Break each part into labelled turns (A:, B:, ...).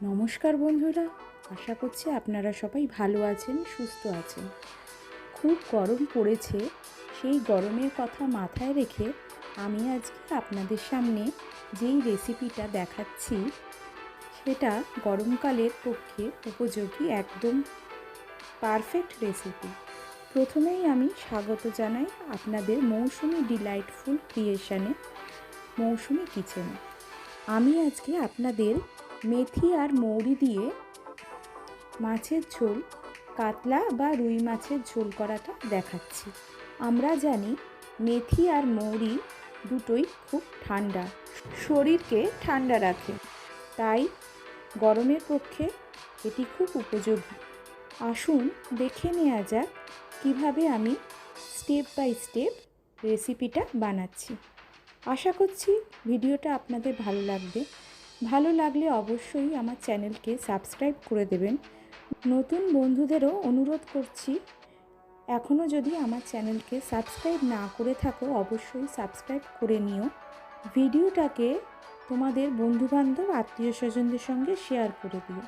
A: নমস্কার বন্ধুরা, আশা করছি আপনারা সবাই ভালো আছেন, সুস্থ আছেন। খুব গরম পড়েছে, সেই গরমের কথা মাথায় রেখে আমি আজকে আপনাদের সামনে যেই রেসিপিটা দেখাচ্ছি, সেটা গরমকালের পক্ষে উপযোগী একদম পারফেক্ট রেসিপি প্রথমেই আমি স্বাগত জানাই আপনাদের মৌসুমি ডিলাইটফুল ক্রিয়েশনে মৌসুমি কিচেনে আমি আজকে আপনাদের মেথি আর মৌরি দিয়ে মাছের ঝোল, কাতলা বা রুই মাছের ঝোল করাটা দেখাচ্ছি। আমরা জানি মেথি আর মৌরি দুটোই খুব ঠান্ডা, শরীরকে ঠান্ডা রাখে, তাই গরমের পক্ষে এটি খুব উপযোগী। আসুন দেখে নেওয়া যাক কীভাবে আমি স্টেপ বাই স্টেপ রেসিপিটা বানাচ্ছি। আশা করছি ভিডিওটা আপনাদের ভালো লাগবে। ভালো লাগলে অবশ্যই আমার চ্যানেলকে সাবস্ক্রাইব করে দেবেন। নতুন বন্ধুদেরও অনুরোধ করছি এখনও যদি আমার চ্যানেলকে সাবস্ক্রাইব না করে থাকো, অবশ্যই সাবস্ক্রাইব করে নিও। ভিডিওটাকে তোমাদের বন্ধুবান্ধব আত্মীয় স্বজনদের সঙ্গে শেয়ার করে দিও।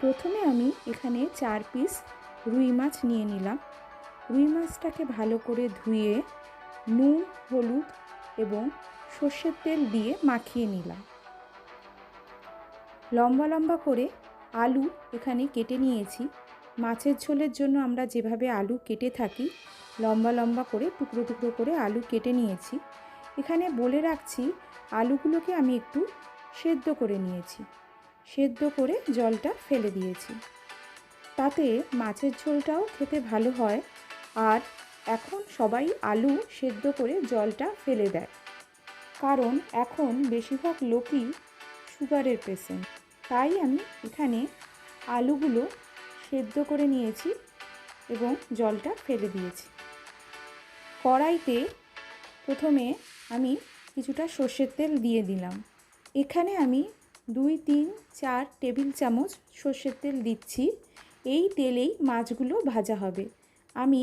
A: প্রথমে আমি এখানে চার পিস রুই মাছ নিয়ে নিলাম। রুই মাছটাকে ভালো করে ধুয়ে নুন, হলুদ এবং সর্ষের তেল দিয়ে মাখিয়ে নিলাম। লম্বা লম্বা করে আলু এখানে কেটে নিয়েছি। মাছের ঝোলের জন্য আমরা যেভাবে আলু কেটে থাকি, লম্বা লম্বা করে, টুকরো টুকরো করে আলু কেটে নিয়েছি। এখানে বলে রাখছি, আলুগুলোকে আমি একটু সেদ্ধ করে নিয়েছি। সেদ্ধ করে জলটা ফেলে দিয়েছি। তাতে মাছের ঝোলটাও খেতে ভালো হয়। আর এখন সবাই আলু সেদ্ধ করে জলটা ফেলে দেয়। কারণ এখন বেশিরভাগ লোকই সুগারের পেশেন্ট। তাই আমি এখানে আলুগুলো সেদ্ধ করে নিয়েছি এবং জলটা ফেলে দিয়েছি। কড়াইতে প্রথমে আমি কিছুটা সর্ষের তেল দিয়ে দিলাম। এখানে আমি দুই, তিন, চার টেবিল চামচ সর্ষের তেল দিচ্ছি। এই তেলেই মাছগুলো ভাজা হবে। আমি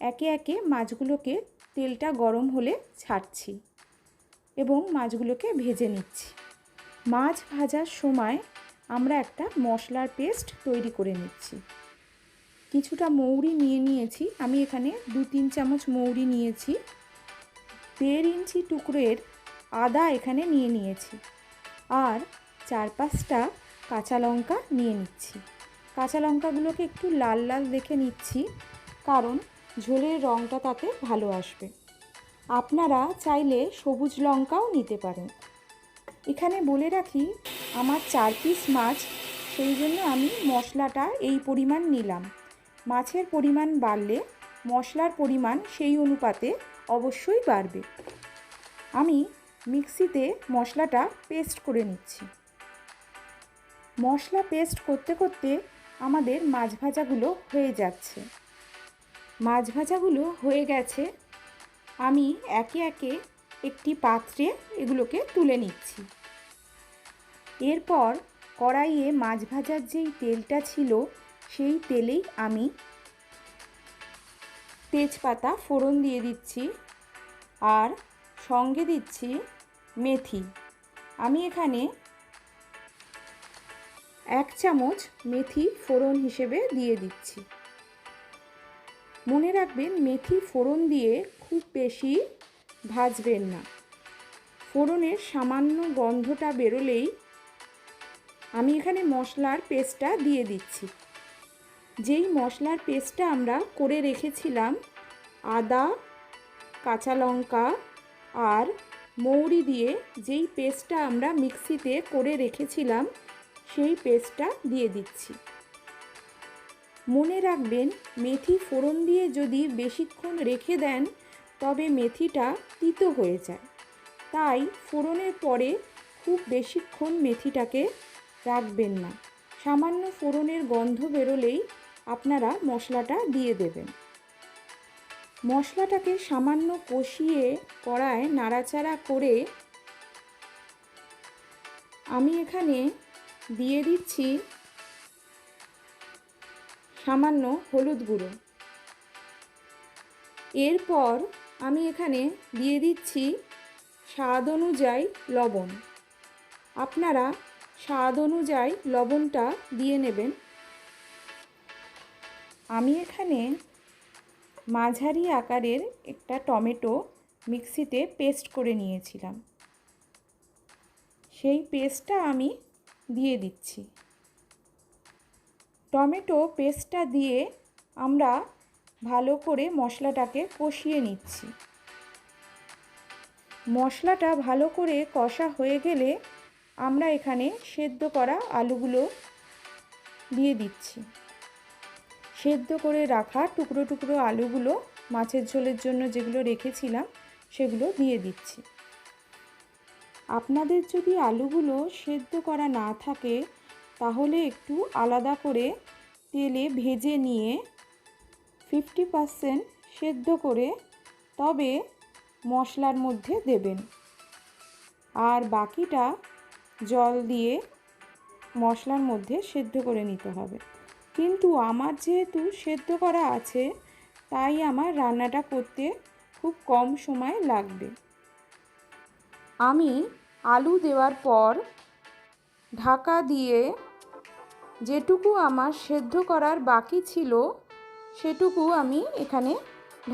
A: একে একে মাছগুলোকে তেলটা গরম হলে ছাড়ছি এবং মাছগুলোকে ভেজে নিচ্ছি। মাছ ভাজার সময় আমরা একটা মশলার পেস্ট তৈরি করে নিচ্ছি। কিছুটা মৌরি নিয়ে নিয়েছি। আমি এখানে দু তিন চামচ মৌরি নিয়েছি। দেড় ইঞ্চি টুকরোর আদা এখানে নিয়ে নিয়েছি। আর চার পাঁচটা কাঁচা লঙ্কা নিয়ে নিচ্ছি। কাঁচা লঙ্কাগুলোকে একটু লাল লাল দেখে নিচ্ছি, কারণ ঝোলের রঙটা তাতে ভালো আসবে। আপনারা চাইলে সবুজ লঙ্কাও নিতে পারেন। এখানে বলে রাখি, আমার চার পিস মাছ, সেই জন্য আমি মশলাটা এই পরিমাণ নিলাম। মাছের পরিমাণ বাড়লে মশলার পরিমাণ সেই অনুপাতে অবশ্যই বাড়বে। আমি মিক্সিতে মশলাটা পেস্ট করে নিচ্ছি। মশলা পেস্ট করতে করতে আমাদের মাছ ভাজাগুলো হয়ে যাচ্ছে। মাছ ভাজাগুলো হয়ে গেছে। আমি একে একে একটি পাত্রে এগুলোকে তুলে নিচ্ছি। এরপর কড়াইয়ে মাছ ভাজার যেই তেলটা ছিল, সেই তেলেই আমি তেজপাতা ফোড়ন দিয়ে দিচ্ছি আর সঙ্গে দিচ্ছি মেথি। আমি এখানে এক চামচ মেথি ফোড়ন হিসেবে দিয়ে দিচ্ছি। মনে রাখবেন, মেথি ফোড়ন দিয়ে খুব বেশি ভাজবেন না। ফোড়নের সামান্য গন্ধটা বেরোলেই আমি এখানে মশলার পেস্টটা দিয়ে দিচ্ছি। যেই মশলার পেস্টটা আমরা করে রেখেছিলাম, আদা, কাঁচা লঙ্কা আর মৌরি দিয়ে যেই পেস্টটা আমরা মিক্সিতে করে রেখেছিলাম, সেই পেস্টটা দিয়ে দিচ্ছি। মনে রাখবেন, মেথি ফোড়ন দিয়ে যদি বেশিক্ষণ রেখে দেন তবে মেথিটা তিতো হয়ে যায়। তাই ফোড়নের পরে খুব বেশিক্ষণ মেথিটাকে রাখবেন না। সামান্য ফোড়নের গন্ধ বেরোলেই আপনারা মশলাটা দিয়ে দেবেন। মশলাটাকে সামান্য কষিয়ে কড়ায় নাড়াচাড়া করে আমি এখানে দিয়ে দিচ্ছি সামান্য হলুদ গুঁড়ো। এরপর আমি এখানে দিয়ে দিচ্ছি স্বাদ অনুযায়ী লবণ। আপনারা স্বাদ অনুযায়ী লবণটা দিয়ে নেবেন। আমি এখানে মাঝারি আকারের একটা টমেটো মিক্সিতে পেস্ট করে নিয়েছিলাম। সেই পেস্টটা আমি দিয়ে দিচ্ছি। টমেটো পেস্টটা দিয়ে আমরা ভালো করে মশলাটাকে কষিয়ে নিচ্ছি। মশলাটা ভালো করে কষা হয়ে গেলে আমরা এখানে সেদ্ধ করা আলুগুলো দিয়ে দিচ্ছি। সেদ্ধ করে রাখা টুকরো টুকরো আলুগুলো মাছের ঝোলের জন্য যেগুলো রেখেছিলাম সেগুলো দিয়ে দিচ্ছি। আপনাদের যদি আলুগুলো সেদ্ধ করা না থাকে তাহলে একটু আলাদা করে তেলে ভেজে নিয়ে ফিফটি পারসেন্ট সেদ্ধ করে তবে মশলার মধ্যে দেবেন। আর বাকিটা জল দিয়ে মশলার মধ্যে সেদ্ধ করে নিতে হবে। কিন্তু আমার যেহেতু সেদ্ধ করা আছে, তাই আমার রান্নাটা করতে খুব কম সময় লাগবে। আমি আলু দেওয়ার পর ঢাকা দিয়ে যেটুকু আমার সেদ্ধ করার বাকি ছিল সেটুকু আমি এখানে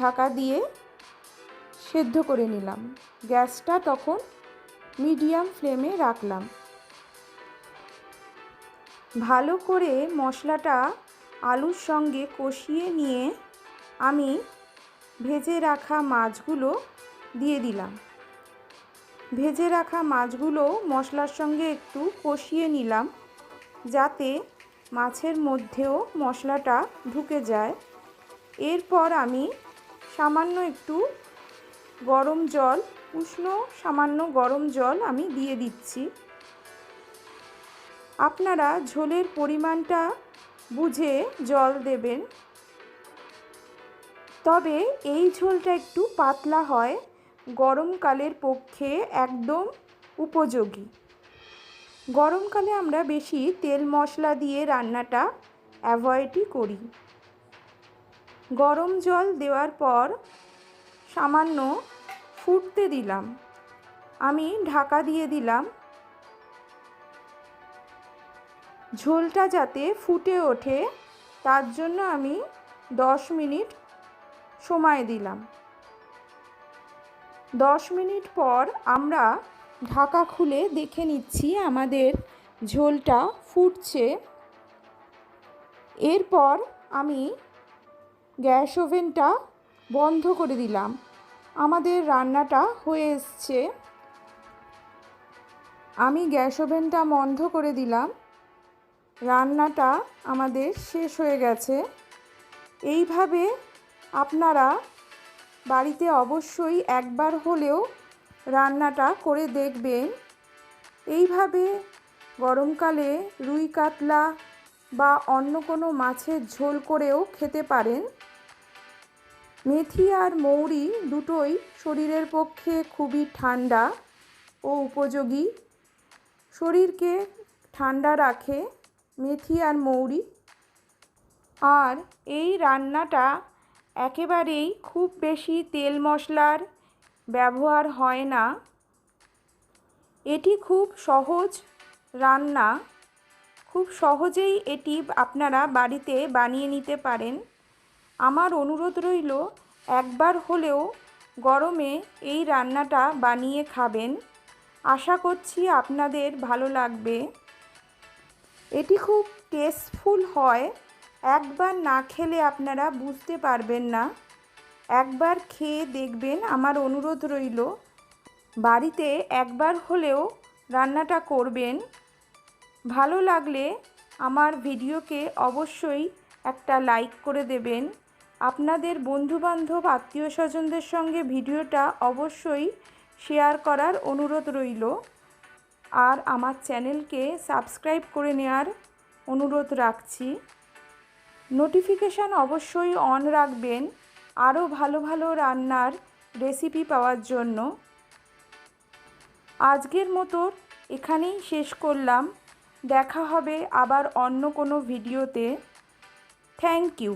A: ঢাকা দিয়ে সেদ্ধ করে নিলাম। গ্যাসটা তখন মিডিয়াম ফ্লেমে রাখলাম। ভালো করে মশলাটা আলুর সঙ্গে কষিয়ে নিয়ে আমি ভেজে রাখা মাছগুলো দিয়ে দিলাম। ভেজে রাখা মাছগুলো মশলার সঙ্গে একটু কষিয়ে নিলাম যাতে মাছের মধ্যেও মশলাটা ঢুকে যায়। এরপর আমি সামান্য একটু গরম জল, উষ্ণ সামান্য গরম জল আমি দিয়ে দিচ্ছি। আপনারা ঝোলের পরিমাণটা বুঝে জল দেবেন। তবে এই ঝোলটা একটু পাতলা হয়, গরমকালের পক্ষে একদম উপযোগী। গরমকালে আমরা বেশি তেল মশলা দিয়ে রান্নাটা অ্যাভয়েডই করি। গরম জল দেওয়ার পর সামান্য ফুটতে দিলাম। আমি ঢাকা দিয়ে দিলাম। ঝোলটা যাতে ফুটে ওঠে, তার জন্য আমি দশ মিনিট সময় দিলাম। দশ মিনিট পর আমরা ঢাকা খুলে দেখে নিচ্ছি আমাদের ঝোলটা ফুটছে। এরপর আমি গ্যাস ওভেনটা বন্ধ করে দিলাম। আমাদের রান্নাটা হয়ে এসছে। আমি গ্যাস ওভেনটা বন্ধ করে দিলাম। রান্নাটা আমাদের শেষ হয়ে গেছে। এইভাবে আপনারা বাড়িতে অবশ্যই একবার হলেও রান্নাটা করে দেখবেন। এইভাবে গরমকালে রুই কাতলা বা অন্য কোনো মাছের ঝোল করেও খেতে পারেন। মেথি আর মৌরি দুটোই শরীরের পক্ষে খুবই ঠান্ডা ও উপযোগী। শরীরকে ঠান্ডা রাখে মেথি আর মৌরি। আর এই রান্নাটা একেবারেই খুব বেশি তেল মশলার ব্যবহার হয় না। এটি খুব সহজ রান্না। খুব সহজেই এটি আপনারা বাড়িতে বানিয়ে নিতে পারেন। আমার অনুরোধ রইল, একবার হলেও গরমে এই রান্নাটা বানিয়ে খাবেন। আশা করছি আপনাদের ভালো লাগবে। এটি খুব টেস্টফুল হয়, একবার না খেলে আপনারা বুঝতে পারবেন না। একবার খেয়ে দেখবেন আমার অনুরোধ রইল, বাড়িতে একবার হলেও রান্নাটা করবেন। ভালো লাগলে আমার ভিডিওকে অবশ্যই একটা লাইক করে দেবেন। আপনাদের বন্ধুবান্ধব আত্মীয় স্বজনদের সঙ্গে ভিডিওটা অবশ্যই শেয়ার করার অনুরোধ রইল। আর আমার চ্যানেলকে সাবস্ক্রাইব করে নেওয়ার অনুরোধ রাখছি। নোটিফিকেশান অবশ্যই অন রাখবেন আরও ভালো ভালো রান্নার রেসিপি পাওয়ার জন্য। আজকের মতো এখানেই শেষ করলাম। দেখা হবে আবার অন্য কোনো ভিডিওতে। Thank you.